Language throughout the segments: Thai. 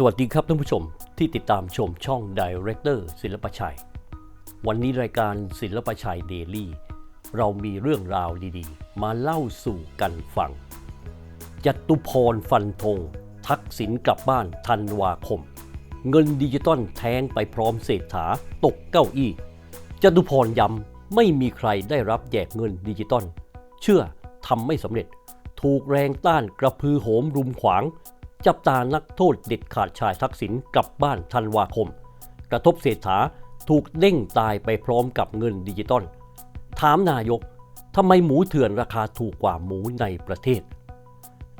สวัสดีครับท่านผู้ชมที่ติดตามชมช่อง Director ศิลปชัย วันนี้รายการศิลปชัยเดลี่ เรามีเรื่องราวดีๆ มาเล่าสู่กันฟังจตุพรฟันธงทักษิณกลับบ้านธันวาคม เงินดิจิตอลแทงไปพร้อมเศรษฐาตกเก้าอี้จตุพรย้ำไม่มีใครได้รับแจกเงินดิจิตอลเชื่อทำไม่สำเร็จ ถูกแรงต้านกระพือโหมรุมขวาง จับตานักโทษเด็ดขาดชายทักษิณกลับบ้านธันวาคม กระทบเศรษฐาถูกเด้งตายไปพร้อมกับเงินดิจิตอล ถามนายกทำไมหมูเถื่อนราคาถูกกว่าหมูในประเทศ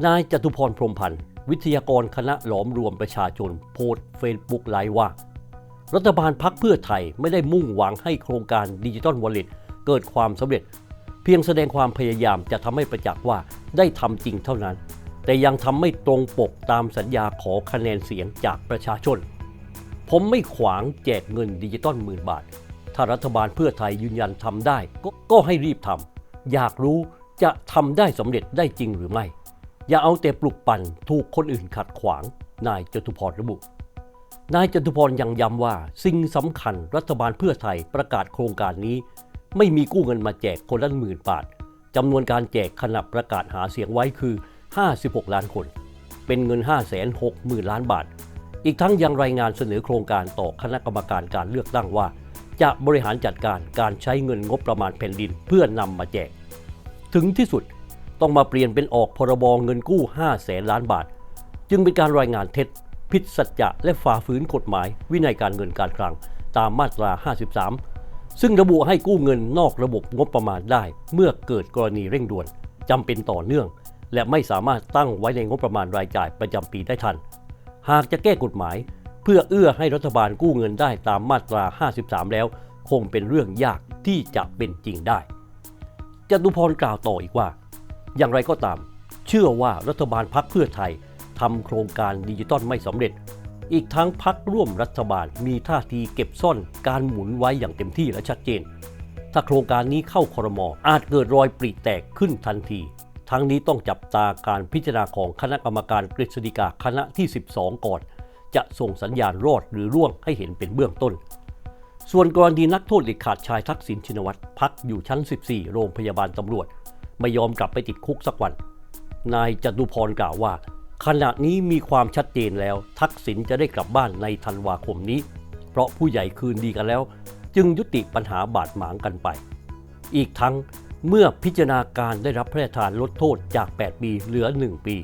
นายจตุพรพรมพันธ์ วิทยากรคณะหลอมรวมประชาชนโพสต์เฟซบุ๊กไลฟ์ว่า รัฐบาลพักเพื่อไทยไม่ได้มุ่งหวังให้โครงการดิจิตอลวอลเล็ตเกิดความสำเร็จ เพียงแสดงความพยายามจะทำให้ประจักษ์ว่าได้ทำจริงเท่านั้น แต่ยังทำไม่ตรงปกตามสัญญาขอคะแนนเสียงจากประชาชน ผมไม่ขวางแจกเงินดิจิตอลหมื่นบาท ถ้ารัฐบาลเพื่อไทยยืนยันทำได้กก็ให้รีบทำอยากรู้จะทำได้สำเร็จได้จริงหรือไม่ อย่าเอาแต่ปลุกปั่นถูกคนอื่นขัดขวาง นายจตุพรระบุนายจตุพรยังย้ำว่า สิ่งสำคัญรัฐบาลเพื่อไทยประกาศโครงการนี้ ไม่มีกู้เงินมาแจกคนละหมื่นบาทจำนวนการแจกขณะประกาศหาเสียงไว้คือ 56 ล้านคน เป็นเงิน 5 6 0 0 0 0 ล้านบาท อีกทั้งยังรายงานเสนอโครงการต่อคณะกรรมการการเลือกตั้งว่า จะบริหารจัดการการใช้เงินงบประมาณแผ่นดินเพื่อนำมาแจก ถึงที่สุดต้องมาเปลี่ยนเป็นออกพรบเงินกู้ 5 แสนล้านบาท จึงเป็นการรายงานเท็จ ผิดสัจจะและฝ่าฝืนกฎหมาย วินัยการเงินการคลังตามมาตรา 53 ซึ่งระบุให้กู้เงินนอกระบบงบประมาณได้ เมื่อเกิดกรณีเร่งด่วนจำเป็นต่อเนื่อง และไม่สามารถตั้งไว้ในงบประมาณรายจ่ายประจำปีได้ทัน หากจะแก้กฎหมาย เพื่อเอื้อให้รัฐบาลกู้เงินได้ตามมาตรา 53 แล้ว คงเป็นเรื่องยากที่จะเป็นจริงได้จตุพรกล่าวต่ออีกว่า อย่างไรก็ตาม เชื่อว่ารัฐบาลพักเพื่อไทยทำโครงการดิจิตอลไม่สำเร็จ อีกทั้งพักร่วมรัฐบาลมีท่าทีเก็บซ่อนการหมุนไว้อย่างเต็มที่และชัดเจน ถ้าโครงการนี้เข้าคอรมออาจเกิดรอยปริแตกขึ้นทันที ทั้งนี้ต้องจับตาการพิจารณาของคณะกรรมการกฤษฎีกาคณะที่ 12 ก่อน จะส่งสัญญาณรอดหรือร่วงให้เห็นเป็นเบื้องต้น ส่วนกรณีนักโทษเด็ดขาดชายทักษิณชินวัตรพักอยู่ชั้น 14 โรงพยาบาลตำรวจ ไม่ยอมกลับไปติดคุกสักวัน นายจตุพรกล่าวว่า ขณะนี้มีความชัดเจนแล้ว ทักษิณจะได้กลับบ้านในธันวาคมนี้ เพราะผู้ใหญ่คืนดีกันแล้ว จึงยุติปัญหาบาดหมางกันไป อีกทั้ง เมื่อพิจารณาการได้รับพระราชทานลดโทษจาก 8 ปีเหลือ 1 ปี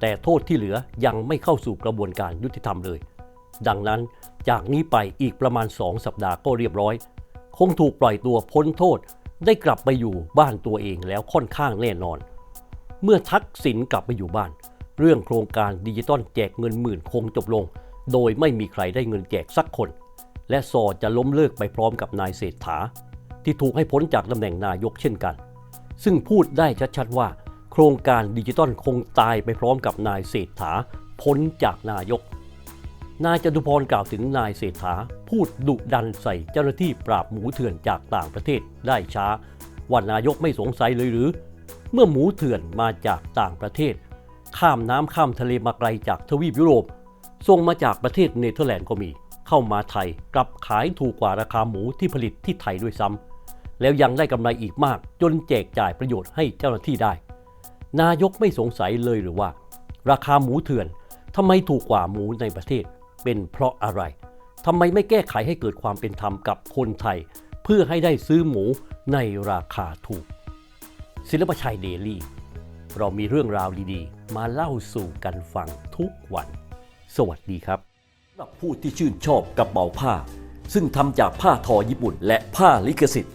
แต่โทษที่เหลือยังไม่เข้าสู่กระบวนการยุติธรรมเลย ดังนั้นจากนี้ไปอีกประมาณ 2 สัปดาห์ก็เรียบร้อย คงถูกปล่อยตัวพ้นโทษได้กลับไปอยู่บ้านตัวเองแล้วค่อนข้างแน่นอน เมื่อทักษิณกลับไปอยู่บ้าน เรื่องโครงการดิจิตอลแจกเงินหมื่นคงจบลง โดยไม่มีใครได้เงินแจกสักคน และซอจะล้มเลิกไปพร้อมกับนายเศรษฐา ที่ถูกให้พ้นจากตำแหน่งนายกเช่นกัน ซึ่งพูดได้ชัดๆว่า โครงการดิจิตอลคงตายไปพร้อมกับนายเศรษฐาพ้นจากนายก นายจตุพรกล่าวถึงนายเศรษฐาพูดดุดันใส่เจ้าหน้าที่ปราบหมูเถื่อนจากต่างประเทศได้ช้าว่านายกไม่สงสัยเลยหรือ เมื่อหมูเถื่อนมาจากต่างประเทศ ข้ามน้ำข้ามทะเลมาไกลจากทวีปยุโรปส่งมาจากประเทศเนเธอร์แลนด์ก็มี เข้ามาไทยกลับขายถูกกว่าราคาหมูที่ผลิตที่ไทยด้วยซ้ำ แล้วยังได้กำไรอีกมาก จนแจกจ่ายประโยชน์ให้เจ้าหน้าที่ได้ นายกไม่สงสัยเลยหรือว่า ราคาหมูเถื่อนทำไมถูกกว่าหมูในประเทศ เป็นเพราะอะไรทำไมไม่แก้ไขให้เกิดความเป็นธรรมกับคนไทย เพื่อให้ได้ซื้อหมูในราคาถูก ศิลปชัยเดลี่ เรามีเรื่องราวดีๆ มาเล่าสู่กันฟังทุกวัน สวัสดีครับสำหรับผู้ที่ชื่นชอบกระเป๋าผ้า ซึ่งทำจากผ้าทอญี่ปุ่นและผ้าลิขสิทธิ์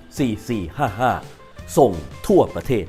4455 ส่งทั่วประเทศ